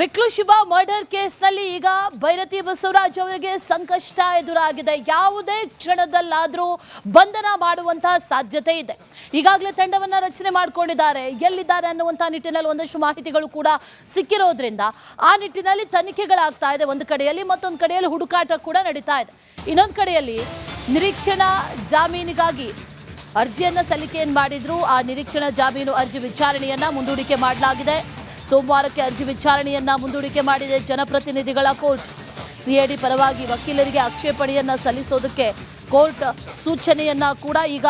ಬಿಕ್ಲು Shiva murder ಕೇಸ್ನಲ್ಲಿ ಈಗ ಭೈರತಿ ಬಸವರಾಜ್ ಅವರಿಗೆ ಸಂಕಷ್ಟ ಎದುರಾಗಿದೆ. ಯಾವುದೇ ಕ್ಷಣದಲ್ಲಾದರೂ ಬಂಧನ ಮಾಡುವಂತಹ ಸಾಧ್ಯತೆ ಇದೆ. ಈಗಾಗಲೇ ತಂಡವನ್ನು ರಚನೆ ಮಾಡಿಕೊಂಡಿದ್ದಾರೆ. ಎಲ್ಲಿದ್ದಾರೆ ಅನ್ನುವಂಥ ನಿಟ್ಟಿನಲ್ಲಿ ಒಂದಷ್ಟು ಮಾಹಿತಿಗಳು ಕೂಡ ಸಿಕ್ಕಿರೋದ್ರಿಂದ ಆ ನಿಟ್ಟಿನಲ್ಲಿ ತನಿಖೆಗಳಾಗ್ತಾ ಇದೆ. ಒಂದು ಕಡೆಯಲ್ಲಿ ಮತ್ತೊಂದು ಕಡೆಯಲ್ಲಿ ಹುಡುಕಾಟ ಕೂಡ ನಡೀತಾ ಇದೆ. ಇನ್ನೊಂದು ಕಡೆಯಲ್ಲಿ ನಿರೀಕ್ಷಣಾ ಜಾಮೀನಿಗಾಗಿ ಅರ್ಜಿಯನ್ನು ಸಲ್ಲಿಕೆಯನ್ನು ಮಾಡಿದ್ರು? ಆ ನಿರೀಕ್ಷಣಾ ಜಾಮೀನು ಅರ್ಜಿ ವಿಚಾರಣೆಯನ್ನು ಮುಂದೂಡಿಕೆ ಮಾಡಲಾಗಿದೆ. ಸೋಮವಾರಕ್ಕೆ ಅರ್ಜಿ ವಿಚಾರಣೆಯನ್ನ ಮುಂದೂಡಿಕೆ ಮಾಡಿದೆ ಜನಪ್ರತಿನಿಧಿಗಳ ಕೋರ್ಟ್. ಸಿಎಡಿ ಪರವಾಗಿ ವಕೀಲರಿಗೆ ಆಕ್ಷೇಪಣೆಯನ್ನ ಸಲ್ಲಿಸೋದಕ್ಕೆ ಕೋರ್ಟ್ ಸೂಚನೆಯನ್ನ ಕೂಡ ಈಗ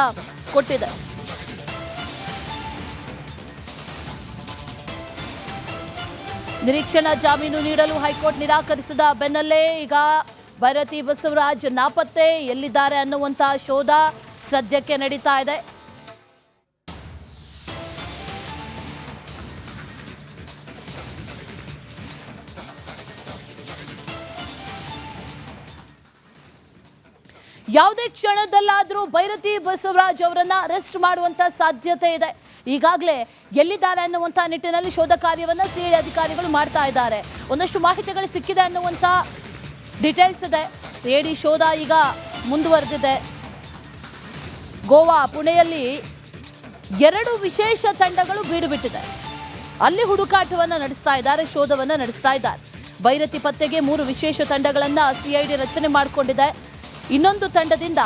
ಕೊಟ್ಟಿದೆ. ನಿರೀಕ್ಷಣಾ ಜಾಮೀನು ನೀಡಲು ಹೈಕೋರ್ಟ್ ನಿರಾಕರಿಸಿದ ಬೆನ್ನಲ್ಲೇ ಈಗ ಭೈರತಿ ಬಸವರಾಜ್ ನಾಪತ್ತೆ ಎಲ್ಲಿದ್ದಾರೆ ಅನ್ನುವಂತಹ ಶೋಧ ಸದ್ಯಕ್ಕೆ ನಡೀತಾ ಇದೆ. ಯಾವುದೇ ಕ್ಷಣದಲ್ಲಾದರೂ ಭೈರತಿ ಬಸವರಾಜ್ ಅವರನ್ನ ಅರೆಸ್ಟ್ ಮಾಡುವಂತ ಸಾಧ್ಯತೆ ಇದೆ. ಈಗಾಗಲೇ ಎಲ್ಲಿದ್ದಾರೆ ಅನ್ನುವಂಥ ನಿಟ್ಟಿನಲ್ಲಿ ಶೋಧ ಕಾರ್ಯವನ್ನು ಸಿಐಡಿ ಅಧಿಕಾರಿಗಳು ಮಾಡ್ತಾ ಇದ್ದಾರೆ. ಒಂದಷ್ಟು ಮಾಹಿತಿಗಳು ಸಿಕ್ಕಿದೆ ಅನ್ನುವಂಥ ಡೀಟೇಲ್ಸ್ ಇದೆ. ಸಿಐಡಿ ಶೋಧ ಈಗ ಮುಂದುವರೆದಿದೆ. ಗೋವಾ, ಪುಣೆಯಲ್ಲಿ ಎರಡು ವಿಶೇಷ ತಂಡಗಳು ಬೀಡು ಬಿಟ್ಟಿದೆ. ಅಲ್ಲಿ ಹುಡುಕಾಟವನ್ನು ನಡೆಸ್ತಾ ಇದ್ದಾರೆ, ಶೋಧವನ್ನು ನಡೆಸ್ತಾ ಇದ್ದಾರೆ. ಬೈರತಿ ಪತ್ತೆಗೆ ಮೂರು ವಿಶೇಷ ತಂಡಗಳನ್ನ ಸಿಐಡಿ ರಚನೆ ಮಾಡಿಕೊಂಡಿದೆ. ಇನ್ನೊಂದು ತಂಡದಿಂದ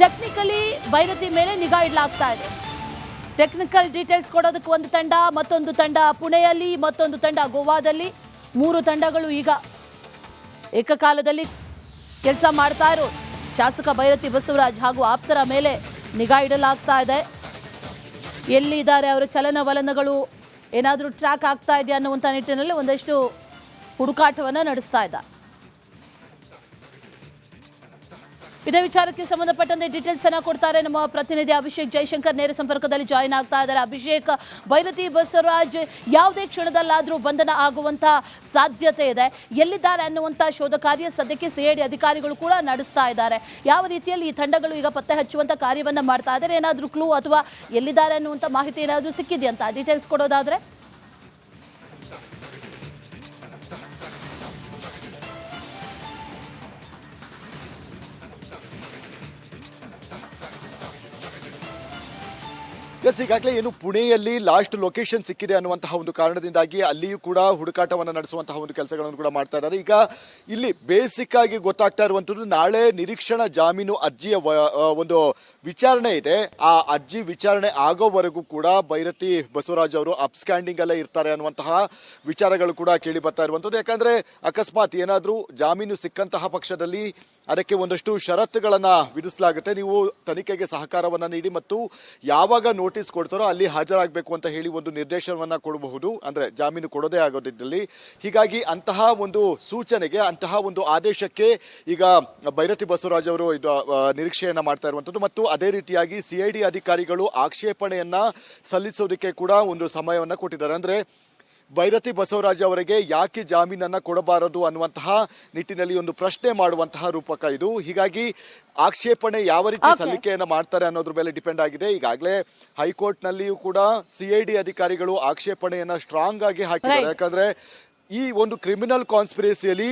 ಟೆಕ್ನಿಕಲಿ ಭೈರತಿ ಮೇಲೆ ನಿಗಾ ಇಡಲಾಗ್ತಾ ಇದೆ. ಟೆಕ್ನಿಕಲ್ ಡೀಟೇಲ್ಸ್ ಕೊಡೋದಕ್ಕೆ ಒಂದು ತಂಡ, ಮತ್ತೊಂದು ತಂಡ ಪುಣೆಯಲ್ಲಿ, ಮತ್ತೊಂದು ತಂಡ ಗೋವಾದಲ್ಲಿ. ಮೂರು ತಂಡಗಳು ಈಗ ಏಕಕಾಲದಲ್ಲಿ ಕೆಲಸ ಮಾಡ್ತಾ ಇರೋ ಶಾಸಕ ಭೈರತಿ ಬಸವರಾಜ್ ಹಾಗೂ ಆಪ್ತರ ಮೇಲೆ ನಿಗಾ ಇಡಲಾಗ್ತಾ ಇದೆ. ಎಲ್ಲಿದ್ದಾರೆ ಅವರ ಚಲನವಲನಗಳು? ಏನಾದರೂ ಟ್ರ್ಯಾಕ್ ಆಗ್ತಾ ಇದೆಯಾ ಅನ್ನುವಂಥ ನಿಟ್ಟಿನಲ್ಲಿ ಒಂದಷ್ಟು ಹುಡುಕಾಟವನ್ನು ನಡೆಸ್ತಾ ಇದ್ದಾರೆ. ಇದೇ ವಿಚಾರಕ್ಕೆ ಸಂಬಂಧಪಟ್ಟಂತೆ ಡೀಟೇಲ್ಸ್ ಅನ್ನ ಕೊಡ್ತಾರೆ ನಮ್ಮ ಪ್ರತಿನಿಧಿ ಅಭಿಷೇಕ್ ಜೈಶಂಕರ್. ನೇರ ಸಂಪರ್ಕದಲ್ಲಿ ಜಾಯಿನ್ ಆಗ್ತಾ ಇದ್ದಾರೆ. ಅಭಿಷೇಕ್ ಭೈರತಿ ಬಸವರಾಜ್, ಯಾವುದೇ ಕ್ಷಣದಲ್ಲಾದರೂ ಬಂಧನ ಆಗುವಂತ ಸಾಧ್ಯತೆ ಇದೆ. ಎಲ್ಲಿದ್ದಾರೆ ಅನ್ನುವಂತ ಶೋಧ ಕಾರ್ಯ ಸದ್ಯಕ್ಕೆ ಸಿಐಡಿ ಅಧಿಕಾರಿಗಳು ಕೂಡ ನಡೆಸ್ತಾ ಇದ್ದಾರೆ. ಯಾವ ರೀತಿಯಲ್ಲಿ ಈ ತಂಡಗಳು ಈಗ ಪತ್ತೆ ಹಚ್ಚುವಂತ ಕಾರ್ಯವನ್ನು ಮಾಡ್ತಾ ಇದ್ದಾರೆ? ಏನಾದರೂ ಕ್ಲೂ ಅಥವಾ ಎಲ್ಲಿದ್ದಾರೆ ಅನ್ನುವಂತ ಮಾಹಿತಿ ಏನಾದರೂ ಸಿಕ್ಕಿದೆಯಂತ ಡೀಟೇಲ್ಸ್ ಕೊಡೋದಾದ್ರೆ? ಎಸ್ ಈಗಾಗಲೇ ಏನು ಪುಣೆಯಲ್ಲಿ ಲಾಸ್ಟ್ ಲೊಕೇಶನ್ ಸಿಕ್ಕಿದೆ ಅನ್ನುವಂತಹ ಒಂದು ಕಾರಣದಿಂದಾಗಿ ಅಲ್ಲಿಯೂ ಕೂಡ ಹುಡುಕಾಟವನ್ನು ನಡೆಸುವಂತಹ ಒಂದು ಕೆಲಸಗಳನ್ನು ಕೂಡ ಮಾಡ್ತಾ ಇದ್ದಾರೆ. ಈಗ ಇಲ್ಲಿ ಬೇಸಿಕ್ ಆಗಿ ಗೊತ್ತಾಗ್ತಾ ಇರುವಂತದ್ದು ನಾಳೆ ನಿರೀಕ್ಷಣಾ ಜಾಮೀನು ಅರ್ಜಿಯ ಒಂದು ವಿಚಾರಣೆ ಇದೆ. ಆ ಅರ್ಜಿ ವಿಚಾರಣೆ ಆಗೋವರೆಗೂ ಕೂಡ ಭೈರತಿ ಬಸವರಾಜ್ ಅವರು ಅಪ್ಸ್ಟ್ಯಾಂಡಿಂಗ್ ಅಲ್ಲೇ ಇರ್ತಾರೆ ಅನ್ನುವಂತಹ ವಿಚಾರಗಳು ಕೂಡ ಕೇಳಿ ಬರ್ತಾ ಇರುವಂಥದ್ದು. ಯಾಕಂದ್ರೆ ಅಕಸ್ಮಾತ್ ಏನಾದರೂ ಜಾಮೀನು ಸಿಕ್ಕಂತಹ ಪಕ್ಷದಲ್ಲಿ ಅದಕ್ಕೆ ಒಂದಷ್ಟು ಷರತ್ತುಗಳನ್ನು ವಿಧಿಸಲಾಗುತ್ತೆ. ನೀವು ತನಿಖೆಗೆ ಸಹಕಾರವನ್ನು ನೀಡಿ ಮತ್ತು ಯಾವಾಗ ನೋಟಿಸ್ ಕೊಡ್ತಾರೋ ಅಲ್ಲಿ ಹಾಜರಾಗಬೇಕು ಅಂತ ಹೇಳಿ ಒಂದು ನಿರ್ದೇಶನವನ್ನು ಕೊಡಬಹುದು. ಅಂದರೆ ಜಾಮೀನು ಕೊಡೋದೇ ಆಗೋದಿದ್ದಲ್ಲಿ. ಹೀಗಾಗಿ ಅಂತಹ ಒಂದು ಸೂಚನೆಗೆ, ಅಂತಹ ಒಂದು ಆದೇಶಕ್ಕೆ ಈಗ ಭೈರತಿ ಬಸವರಾಜ್ ಅವರು ಇದು ನಿರೀಕ್ಷೆಯನ್ನು ಮಾಡ್ತಾ ಇರುವಂಥದ್ದು ಮತ್ತು ಅದೇ ರೀತಿಯಾಗಿ ಸಿಐಡಿ ಅಧಿಕಾರಿಗಳು ಆಕ್ಷೇಪಣೆಯನ್ನು ಸಲ್ಲಿಸೋದಕ್ಕೆ ಕೂಡ ಒಂದು ಸಮಯವನ್ನು ಕೊಟ್ಟಿದ್ದಾರೆ. ಅಂದ್ರೆ ಭೈರತಿ ಬಸವರಾಜ್ ಅವರಿಗೆ ಯಾಕೆ ಜಾಮೀನನ್ನು ಕೊಡಬಾರದು ಅನ್ನುವಂತಹ ನಿಟ್ಟಿನಲ್ಲಿ ಒಂದು ಪ್ರಶ್ನೆ ಮಾಡುವಂತಹ ರೂಪಕ ಇದು. ಹೀಗಾಗಿ ಆಕ್ಷೇಪಣೆ ಯಾವ ರೀತಿ ಸಲ್ಲಿಕೆಯನ್ನು ಮಾಡ್ತಾರೆ ಅನ್ನೋದ್ರ ಮೇಲೆ ಡಿಪೆಂಡ್ ಆಗಿದೆ. ಈಗಾಗಲೇ ಹೈಕೋರ್ಟ್ ನಲ್ಲಿಯೂ ಕೂಡ ಸಿಐಡಿ ಅಧಿಕಾರಿಗಳು ಆಕ್ಷೇಪಣೆಯನ್ನ ಸ್ಟ್ರಾಂಗ್ ಆಗಿ ಹಾಕಿದ್ದಾರೆ. ಯಾಕಂದ್ರೆ ಈ ಒಂದು ಕ್ರಿಮಿನಲ್ ಕಾನ್ಸ್ಪಿರಸಿಯಲ್ಲಿ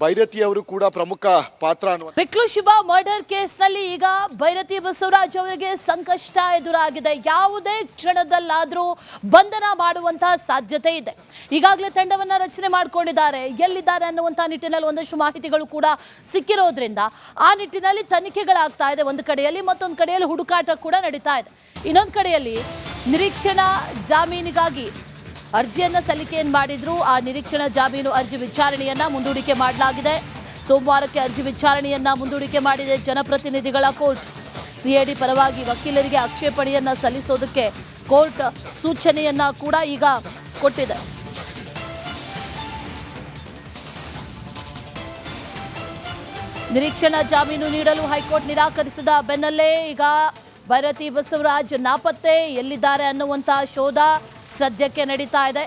ಭೈರತಿ ಅವರು ಕೂಡ ಪ್ರಮುಖ ಪಾತ್ರ ಬೆಕ್ಲು ಶಿವ ಮರ್ಡರ್ ಕೇಸ್ನಲ್ಲಿ ಈಗ ಭೈರತಿ ಬಸವರಾಜ್ ಅವರಿಗೆ ಸಂಕಷ್ಟ ಎದುರಾಗಿದೆ. ಯಾವುದೇ ಕ್ಷಣದಲ್ಲಾದರೂ ಬಂಧನ ಮಾಡುವಂತಹ ಸಾಧ್ಯತೆ ಇದೆ. ಈಗಾಗಲೇ ತಂಡವನ್ನ ರಚನೆ ಮಾಡಿಕೊಂಡಿದ್ದಾರೆ. ಎಲ್ಲಿದ್ದಾರೆ ಅನ್ನುವಂತಹ ನಿಟ್ಟಿನಲ್ಲಿ ಒಂದಷ್ಟು ಮಾಹಿತಿಗಳು ಕೂಡ ಸಿಕ್ಕಿರೋದ್ರಿಂದ ಆ ನಿಟ್ಟಿನಲ್ಲಿ ತನಿಖೆಗಳಾಗ್ತಾ ಇದೆ. ಒಂದು ಕಡೆಯಲ್ಲಿ ಮತ್ತೊಂದು ಕಡೆಯಲ್ಲಿ ಹುಡುಕಾಟ ಕೂಡ ನಡೀತಾ ಇದೆ. ಇನ್ನೊಂದು ಕಡೆಯಲ್ಲಿ ನಿರೀಕ್ಷಣಾ ಜಾಮೀನಿಗಾಗಿ ಅರ್ಜಿಯನ್ನ ಸಲ್ಲಿಕೆಯನ್ನು ಮಾಡಿದ್ರು? ಆ ನಿರೀಕ್ಷಣಾ ಜಾಮೀನು ಅರ್ಜಿ ವಿಚಾರಣೆಯನ್ನ ಮುಂದೂಡಿಕೆ ಮಾಡಲಾಗಿದೆ. ಸೋಮವಾರಕ್ಕೆ ಅರ್ಜಿ ವಿಚಾರಣೆಯನ್ನ ಮುಂದೂಡಿಕೆ ಮಾಡಿದೆ ಜನಪ್ರತಿನಿಧಿಗಳ ಕೋರ್ಟ್. ಸಿಎಡಿ ಪರವಾಗಿ ವಕೀಲರಿಗೆ ಆಕ್ಷೇಪಣೆಯನ್ನ ಸಲ್ಲಿಸೋದಕ್ಕೆ ಕೋರ್ಟ್ ಸೂಚನೆಯನ್ನ ಕೂಡ ಈಗ ಕೊಟ್ಟಿದೆ. ನಿರೀಕ್ಷಣಾ ಜಾಮೀನು ನೀಡಲು ಹೈಕೋರ್ಟ್ ನಿರಾಕರಿಸಿದ ಬೆನ್ನಲ್ಲೇ ಈಗ ಭೈರತಿ ಬಸವರಾಜ್ ನಾಪತ್ತೆ ಎಲ್ಲಿದ್ದಾರೆ ಅನ್ನುವಂತಹ ಶೋಧ ಸದ್ಯಕ್ಕೆ ನಡೀತಾ ಇದೆ.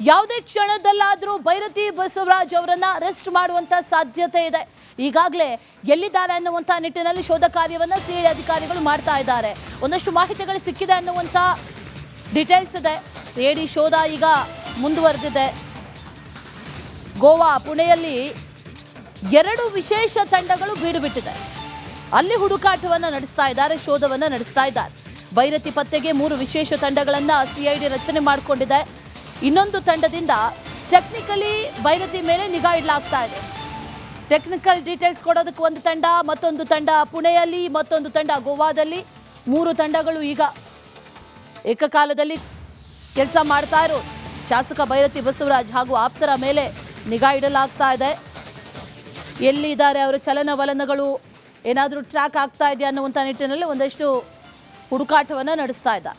ಯಾವುದೇ ಕ್ಷಣದಲ್ಲಾದರೂ ಭೈರತಿ ಬಸವರಾಜ್ ಅವರನ್ನ ಅರೆಸ್ಟ್ ಮಾಡುವಂತ ಸಾಧ್ಯತೆ ಇದೆ. ಈಗಾಗಲೇ ಎಲ್ಲಿದ್ದಾರೆ ಅನ್ನುವಂಥ ನಿಟ್ಟಿನಲ್ಲಿ ಶೋಧ ಕಾರ್ಯವನ್ನು ಸಿಐಡಿ ಅಧಿಕಾರಿಗಳು ಮಾಡ್ತಾ ಇದ್ದಾರೆ. ಒಂದಷ್ಟು ಮಾಹಿತಿಗಳು ಸಿಕ್ಕಿದೆ ಅನ್ನುವಂಥ ಡೀಟೇಲ್ಸ್ ಇದೆ. ಸಿಐಡಿ ಶೋಧ ಈಗ ಮುಂದುವರೆದಿದೆ. ಗೋವಾ ಪುಣೆಯಲ್ಲಿ ಎರಡು ವಿಶೇಷ ತಂಡಗಳು ಬೀಡು ಬಿಟ್ಟಿದೆ. ಅಲ್ಲಿ ಹುಡುಕಾಟವನ್ನು ನಡೆಸ್ತಾ ಇದ್ದಾರೆ, ಶೋಧವನ್ನು ನಡೆಸ್ತಾ ಇದ್ದಾರೆ. ಬೈರತಿ ಪತ್ತೆಗೆ ಮೂರು ವಿಶೇಷ ತಂಡಗಳನ್ನು ಸಿಐಡಿ ರಚನೆ ಮಾಡಿಕೊಂಡಿದೆ. ಇನ್ನೊಂದು ತಂಡದಿಂದ ಟೆಕ್ನಿಕಲಿ ಬೈರತಿ ಮೇಲೆ ನಿಗಾ ಇಡಲಾಗ್ತಾ ಇದೆ. ಟೆಕ್ನಿಕಲ್ ಡೀಟೇಲ್ಸ್ ಕೊಡೋದಕ್ಕೆ ಒಂದು ತಂಡ, ಮತ್ತೊಂದು ತಂಡ ಪುಣೆಯಲ್ಲಿ, ಮತ್ತೊಂದು ತಂಡ ಗೋವಾದಲ್ಲಿ. ಮೂರು ತಂಡಗಳು ಈಗ ಏಕಕಾಲದಲ್ಲಿ ಕೆಲಸ ಮಾಡ್ತಾ ಇರೋ ಶಾಸಕ ಬೈರತಿ ಬಸವರಾಜ್ ಹಾಗೂ ಆಪ್ತರ ಮೇಲೆ ನಿಗಾ ಇಡಲಾಗ್ತಾ ಇದೆ. ಎಲ್ಲಿದ್ದಾರೆ ಅವರ? ಚಲನವಲನಗಳು ಏನಾದರೂ ಟ್ರ್ಯಾಕ್ ಆಗ್ತಾ ಇದೆಯಾ ಅನ್ನುವಂಥ ನಿಟ್ಟಿನಲ್ಲಿ ಒಂದಷ್ಟು ಹುಡುಕಾಟವನ್ನು ನಡೆಸ್ತಾ ಇದ್ದಾರೆ.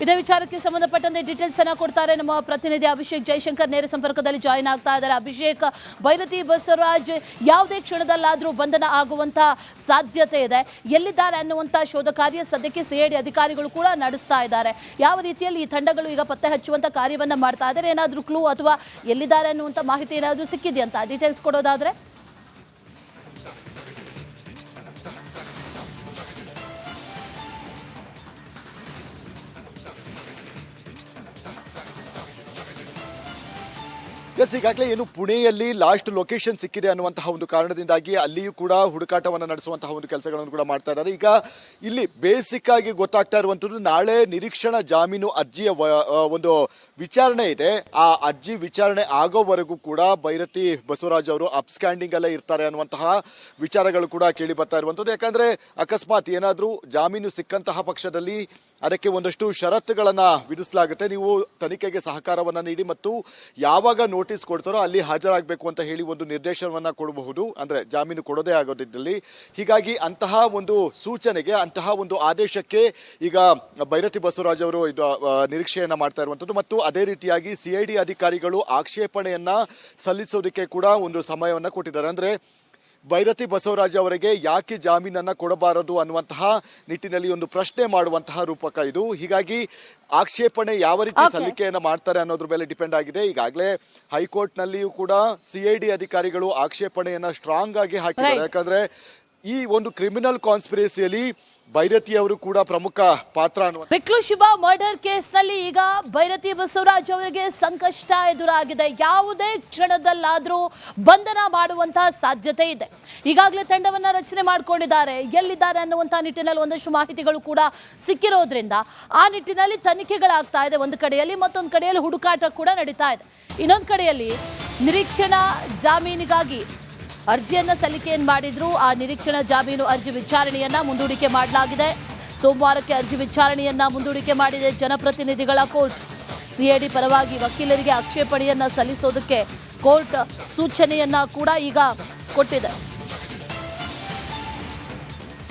ಇದೇ ವಿಚಾರಕ್ಕೆ ಸಂಬಂಧಪಟ್ಟಂತೆ ಡೀಟೇಲ್ಸ್ ಅನ್ನ ಕೊಡ್ತಾರೆ ನಮ್ಮ ಪ್ರತಿನಿಧಿ ಅಭಿಷೇಕ್ ಜೈಶಂಕರ್. ನೇರ ಸಂಪರ್ಕದಲ್ಲಿ ಜಾಯಿನ್ ಆಗ್ತಾ ಇದ್ದಾರೆ. ಅಭಿಷೇಕ್, ಭೈರತಿ ಬಸವರಾಜ್ ಯಾವುದೇ ಕ್ಷಣದಲ್ಲಾದರೂ ಬಂಧನ ಆಗುವಂತ ಸಾಧ್ಯತೆ ಇದೆ. ಎಲ್ಲಿದ್ದಾರೆ ಅನ್ನುವಂಥ ಶೋಧ ಕಾರ್ಯ ಸದ್ಯಕ್ಕೆ ಸಿಐಡಿ ಅಧಿಕಾರಿಗಳು ಕೂಡ ನಡೆಸ್ತಾ ಇದ್ದಾರೆ. ಯಾವ ರೀತಿಯಲ್ಲಿ ಈ ತಂಡಗಳು ಈಗ ಪತ್ತೆ ಹಚ್ಚುವಂತ ಕಾರ್ಯವನ್ನು ಮಾಡ್ತಾ ಇದ್ದಾರೆ? ಏನಾದರೂ ಕ್ಲೂ ಅಥವಾ ಎಲ್ಲಿದ್ದಾರೆ ಅನ್ನುವಂಥ ಮಾಹಿತಿ ಏನಾದರೂ ಸಿಕ್ಕಿದೆಯಂತ ಡೀಟೇಲ್ಸ್ ಕೊಡೋದಾದ್ರೆ? ಎಸ್ ಈಗಾಗಲೇ ಏನು ಪುಣೆಯಲ್ಲಿ ಲಾಸ್ಟ್ ಲೊಕೇಶನ್ ಸಿಕ್ಕಿದೆ ಅನ್ನುವಂತಹ ಒಂದು ಕಾರಣದಿಂದಾಗಿ ಅಲ್ಲಿಯೂ ಕೂಡ ಹುಡುಕಾಟವನ್ನು ನಡೆಸುವಂತಹ ಒಂದು ಕೆಲಸಗಳನ್ನು ಕೂಡ ಮಾಡ್ತಾ ಇದ್ದಾರೆ. ಈಗ ಇಲ್ಲಿ ಬೇಸಿಕ್ ಆಗಿ ಗೊತ್ತಾಗ್ತಾ ಇರುವಂತದ್ದು ನಾಳೆ ನಿರೀಕ್ಷಣಾ ಜಾಮೀನು ಅರ್ಜಿಯ ಒಂದು ವಿಚಾರಣೆ ಇದೆ. ಆ ಅರ್ಜಿ ವಿಚಾರಣೆ ಆಗೋವರೆಗೂ ಕೂಡ ಭೈರತಿ ಬಸವರಾಜ್ ಅವರು ಅಪ್ಸ್ಟ್ಯಾಂಡಿಂಗ್ ಅಲ್ಲೇ ಇರ್ತಾರೆ ಅನ್ನುವಂತಹ ವಿಚಾರಗಳು ಕೂಡ ಕೇಳಿ ಬರ್ತಾ ಇರುವಂಥದ್ದು. ಯಾಕಂದ್ರೆ ಅಕಸ್ಮಾತ್ ಏನಾದರೂ ಜಾಮೀನು ಸಿಕ್ಕಂತಹ ಪಕ್ಷದಲ್ಲಿ ಅದಕ್ಕೆ ಒಂದಷ್ಟು ಷರತ್ತುಗಳನ್ನು ವಿಧಿಸಲಾಗುತ್ತೆ. ನೀವು ತನಿಖೆಗೆ ಸಹಕಾರವನ್ನು ನೀಡಿ ಮತ್ತು ಯಾವಾಗ ನೋಟಿಸ್ ಕೊಡ್ತಾರೋ ಅಲ್ಲಿ ಹಾಜರಾಗಬೇಕು ಅಂತ ಹೇಳಿ ಒಂದು ನಿರ್ದೇಶನವನ್ನು ಕೊಡಬಹುದು. ಅಂದರೆ ಜಾಮೀನು ಕೊಡೋದೇ ಆಗೋದಿದ್ದಲ್ಲಿ. ಹೀಗಾಗಿ ಅಂತಹ ಒಂದು ಸೂಚನೆಗೆ, ಅಂತಹ ಒಂದು ಆದೇಶಕ್ಕೆ ಈಗ ಭೈರತಿ ಬಸವರಾಜ್ ಅವರು ಇದು ನಿರೀಕ್ಷೆಯನ್ನು ಮಾಡ್ತಾ ಇರುವಂಥದ್ದು ಮತ್ತು ಅದೇ ರೀತಿಯಾಗಿ ಸಿಐಡಿ ಅಧಿಕಾರಿಗಳು ಆಕ್ಷೇಪಣೆಯನ್ನು ಸಲ್ಲಿಸೋದಕ್ಕೆ ಕೂಡ ಒಂದು ಸಮಯವನ್ನು ಕೊಟ್ಟಿದ್ದಾರೆ. ಅಂದ್ರೆ ಭೈರತಿ ಬಸವರಾಜ್ ಅವರಿಗೆ ಯಾಕೆ ಜಾಮೀನನ್ನು ಕೊಡಬಾರದು ಅನ್ನುವಂತಹ ನಿಟ್ಟಿನಲ್ಲಿ ಒಂದು ಪ್ರಶ್ನೆ ಮಾಡುವಂತಹ ರೂಪಕ ಇದು. ಹೀಗಾಗಿ ಆಕ್ಷೇಪಣೆ ಯಾವ ರೀತಿ ಸಲ್ಲಿಕೆಯನ್ನು ಮಾಡ್ತಾರೆ ಅನ್ನೋದ್ರ ಮೇಲೆ ಡಿಪೆಂಡ್ ಆಗಿದೆ. ಈಗಾಗಲೇ ಹೈಕೋರ್ಟ್ ನಲ್ಲಿಯೂ ಕೂಡ ಸಿಐಡಿ ಅಧಿಕಾರಿಗಳು ಆಕ್ಷೇಪಣೆಯನ್ನ ಸ್ಟ್ರಾಂಗ್ ಆಗಿ ಹಾಕಿದ್ದಾರೆ. ಯಾಕಂದ್ರೆ ಈ ಒಂದು ಕ್ರಿಮಿನಲ್ ಕಾನ್ಸ್ಪಿರಸಿಯಲ್ಲಿ ಭೈರತಿ ಅವರು ಕೂಡ ಪ್ರಮುಖ ಪಾತ್ರ ಪಿಕ್ಲು ಶಿವ ಮರ್ಡರ್ ಕೇಸ್ನಲ್ಲಿ ಈಗ ಭೈರತಿ ಬಸವರಾಜ್ ಅವರಿಗೆ ಸಂಕಷ್ಟ ಎದುರಾಗಿದೆ. ಯಾವುದೇ ಕ್ಷಣದಲ್ಲಾದರೂ ಬಂಧನ ಮಾಡುವಂತಹ ಸಾಧ್ಯತೆ ಇದೆ. ಈಗಾಗಲೇ ತಂಡವನ್ನ ರಚನೆ ಮಾಡಿಕೊಂಡಿದ್ದಾರೆ. ಎಲ್ಲಿದ್ದಾರೆ ಅನ್ನುವಂತಹ ನಿಟ್ಟಿನಲ್ಲಿ ಒಂದಷ್ಟು ಮಾಹಿತಿಗಳು ಕೂಡ ಸಿಕ್ಕಿರೋದ್ರಿಂದ ಆ ನಿಟ್ಟಿನಲ್ಲಿ ತನಿಖೆಗಳಾಗ್ತಾ ಇದೆ. ಒಂದು ಕಡೆಯಲ್ಲಿ ಮತ್ತೊಂದು ಕಡೆಯಲ್ಲಿ ಹುಡುಕಾಟ ಕೂಡ ನಡೀತಾ ಇದೆ. ಇನ್ನೊಂದು ಕಡೆಯಲ್ಲಿ ನಿರೀಕ್ಷಣಾ ಜಾಮೀನಿಗಾಗಿ ಅರ್ಜಿಯನ್ನ ಸಲ್ಲಿಕೆಯನ್ನು ಮಾಡಿದ್ರು? ಆ ನಿರೀಕ್ಷಣಾ ಜಾಮೀನು ಅರ್ಜಿ ವಿಚಾರಣೆಯನ್ನ ಮುಂದೂಡಿಕೆ ಮಾಡಲಾಗಿದೆ. ಸೋಮವಾರಕ್ಕೆ ಅರ್ಜಿ ವಿಚಾರಣೆಯನ್ನ ಮುಂದೂಡಿಕೆ ಮಾಡಿದೆ ಜನಪ್ರತಿನಿಧಿಗಳ ಕೋರ್ಟ್. ಸಿಎಡಿ ಪರವಾಗಿ ವಕೀಲರಿಗೆ ಆಕ್ಷೇಪಣೆಯನ್ನ ಸಲ್ಲಿಸೋದಕ್ಕೆ ಕೋರ್ಟ್ ಸೂಚನೆಯನ್ನ ಕೂಡ ಈಗ ಕೊಟ್ಟಿದೆ.